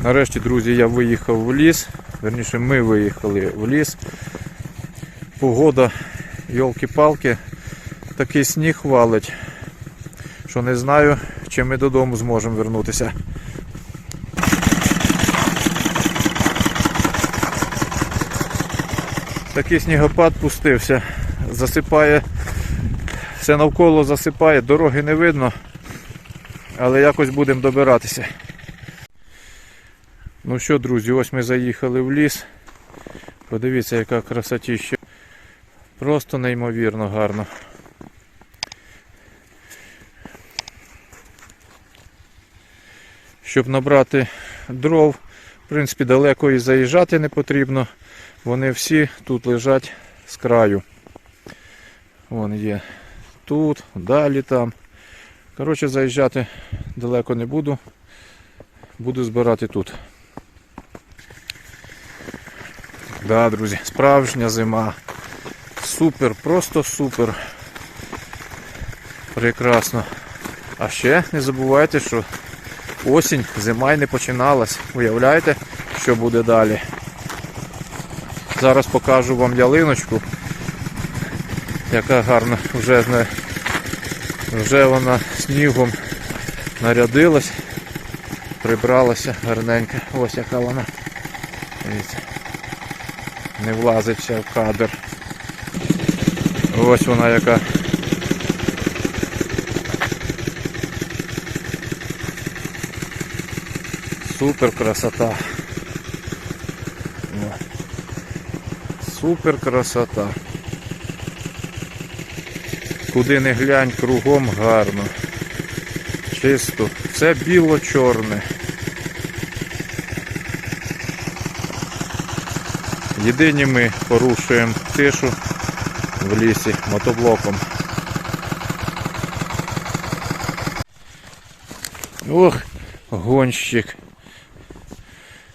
Нарешті, друзі, я виїхав в ліс. Верніше, ми виїхали в ліс. Погода, йолки-палки, такий сніг валить, що не знаю, чи ми додому зможемо вернутися. Такий снігопад пустився, засипає, все навколо засипає, дороги не видно, але якось будемо добиратися. Ну що, друзі, ось ми заїхали в ліс. Подивіться, яка красотіща. Просто неймовірно гарно. Щоб набрати дров, в принципі, далеко і заїжджати не потрібно. Вони всі тут лежать з краю. Вон є тут, далі там. Коротше, заїжджати далеко не буду. Буду збирати тут. Да, друзі, справжня зима. Супер, просто супер. Прекрасно. А ще не забувайте, що осінь, зима й не починалась. Уявляєте, що буде далі? Зараз покажу вам ялиночку, яка гарна, вже, не- вже вона снігом нарядилась, прибралася гарненько. Ось яка вона. Дивіться. Не влазить ще в кадр. Ось вона яка. Супер красота. Супер красота. Куди не глянь, кругом гарно. Чисто. Все біло-чорне. Єдині ми порушуємо тишу в лісі мотоблоком. Ох, гонщик.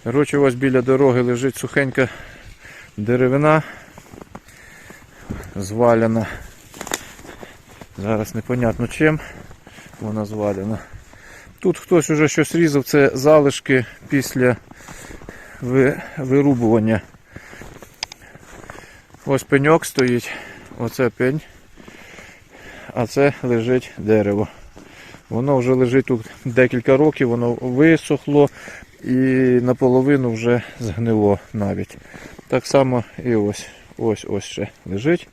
Коротше, ось біля дороги лежить сухенька деревина звалена. Зараз непонятно чим вона звалена. Тут хтось уже щось різав, це залишки після вирубування. Ось пеньок стоїть, оце пень, а це лежить дерево. Воно вже лежить тут декілька років, воно висохло і наполовину вже згнило навіть. Так само і ось. Ось ось ще лежить.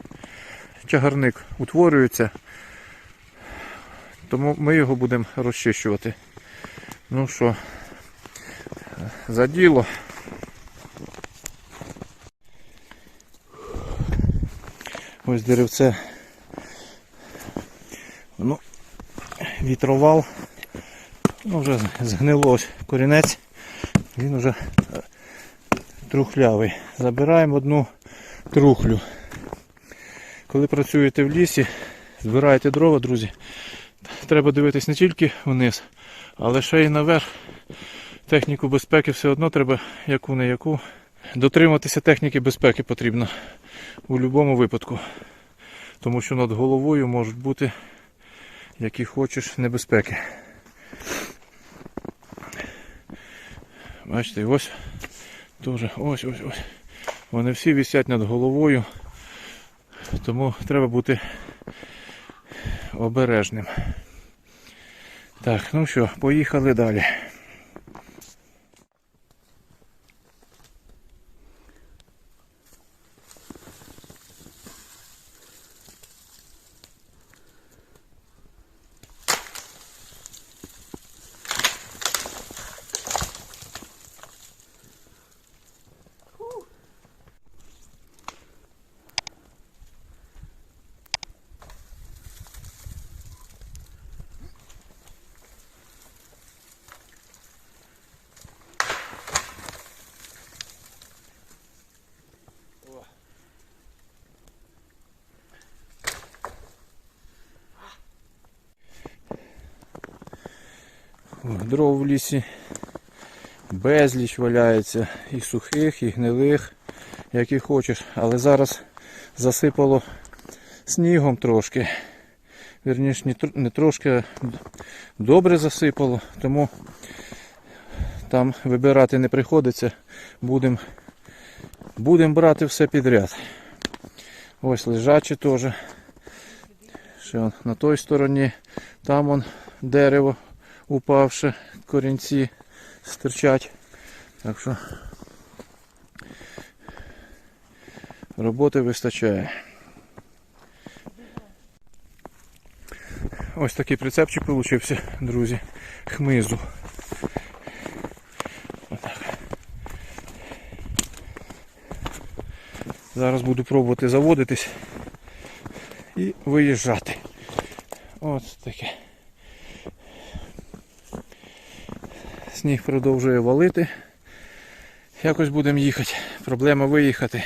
Чагарник утворюється, тому ми його будемо розчищувати. Ну що, за діло. Ось деревце. Ну, вітровал. Ну, вже згнило корінець. Він вже е, трухлявий. Забираємо одну трухлю. Коли працюєте в лісі, збираєте дрова, друзі, треба дивитись не тільки вниз, але ще й наверх. Техніку безпеки все одно треба яку не яку. Дотриматися техніки безпеки потрібно у будь-якому випадку. Тому що над головою можуть бути які хочеш небезпеки. Бачите, ось теж ось ось ось. Вони всі висять над головою, тому треба бути обережним. Так, ну що, поїхали далі. Дров в лісі безліч валяється і сухих, і гнилих, як і хочеш. Але зараз засипало снігом трошки. Вірніше, не трошки, а добре засипало, тому Там вибирати не приходиться. Будемо будем брати все підряд. Ось лежачі теж. Ще на той стороні. Там он дерево упавше, корінці стирчать. Так що роботи вистачає. Ось такий прицепчик вийшов, друзі. Хмизу. Зараз буду пробувати заводитись і виїжджати. Ось таке. Сніг продовжує валити. Якось будемо їхати. Проблема виїхати.